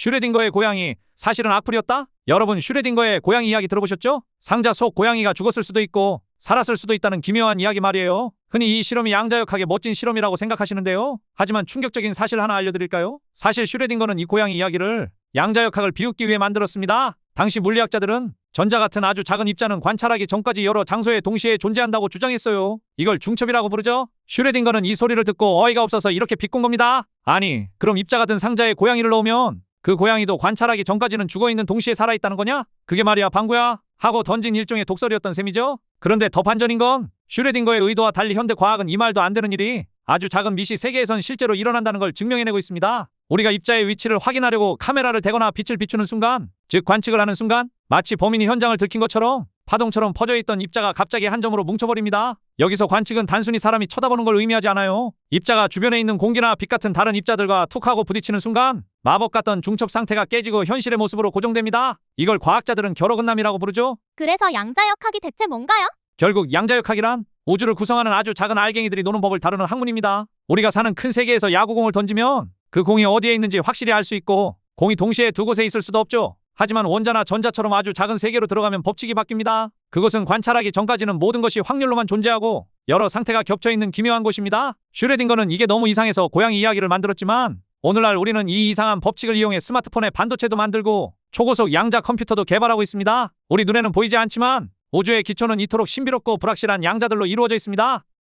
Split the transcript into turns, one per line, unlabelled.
슈레딩거의 고양이 사실은 악플이었다? 여러분 슈레딩거의 고양이 이야기 들어보셨죠? 상자 속 고양이가 죽었을 수도 있고 살았을 수도 있다는 기묘한 이야기 말이에요. 흔히 이 실험이 양자역학의 멋진 실험이라고 생각하시는데요. 하지만 충격적인 사실 하나 알려드릴까요? 사실 슈레딩거는 이 고양이 이야기를 양자역학을 비웃기 위해 만들었습니다. 당시 물리학자들은 전자 같은 아주 작은 입자는 관찰하기 전까지 여러 장소에 동시에 존재한다고 주장했어요. 이걸 중첩이라고 부르죠. 슈레딩거는 이 소리를 듣고 어이가 없어서 이렇게 비꼰 겁니다. 아니, 그럼 입자 같은 상자에 고양이를 넣으면 그 고양이도 관찰하기 전까지는 죽어있는 동시에 살아있다는 거냐? 그게 말이야 방구야 하고 던진 일종의 독설이었던 셈이죠. 그런데 더 반전인 건 슈레딩거의 의도와 달리 현대 과학은 이 말도 안 되는 일이 아주 작은 미시 세계에선 실제로 일어난다는 걸 증명해내고 있습니다. 우리가 입자의 위치를 확인하려고 카메라를 대거나 빛을 비추는 순간, 즉 관측을 하는 순간 마치 범인이 현장을 들킨 것처럼 파동처럼 퍼져있던 입자가 갑자기 한 점으로 뭉쳐버립니다. 여기서 관측은 단순히 사람이 쳐다보는 걸 의미하지 않아요. 입자가 주변에 있는 공기나 빛 같은 다른 입자들과 툭 하고 부딪히는 순간 마법 같던 중첩 상태가 깨지고 현실의 모습으로 고정됩니다. 이걸 과학자들은 결어근남이라고 부르죠.
그래서 양자역학이 대체 뭔가요?
결국 양자역학이란 우주를 구성하는 아주 작은 알갱이들이 노는 법을 다루는 학문입니다. 우리가 사는 큰 세계에서 야구공을 던지면 그 공이 어디에 있는지 확실히 알 수 있고 공이 동시에 두 곳에 있을 수도 없죠. 하지만 원자나 전자처럼 아주 작은 세계로 들어가면 법칙이 바뀝니다. 그것은 관찰하기 전까지는 모든 것이 확률로만 존재하고 여러 상태가 겹쳐 있는 기묘한 곳입니다. 슈레딩거는 이게 너무 이상해서 고양이 이야기를 만들었지만 오늘날 우리는 이 이상한 법칙을 이용해 스마트폰에 반도체도 만들고 초고속 양자 컴퓨터도 개발하고 있습니다. 우리 눈에는 보이지 않지만 우주의 기초는 이토록 신비롭고 불확실한 양자들로 이루어져 있습니다.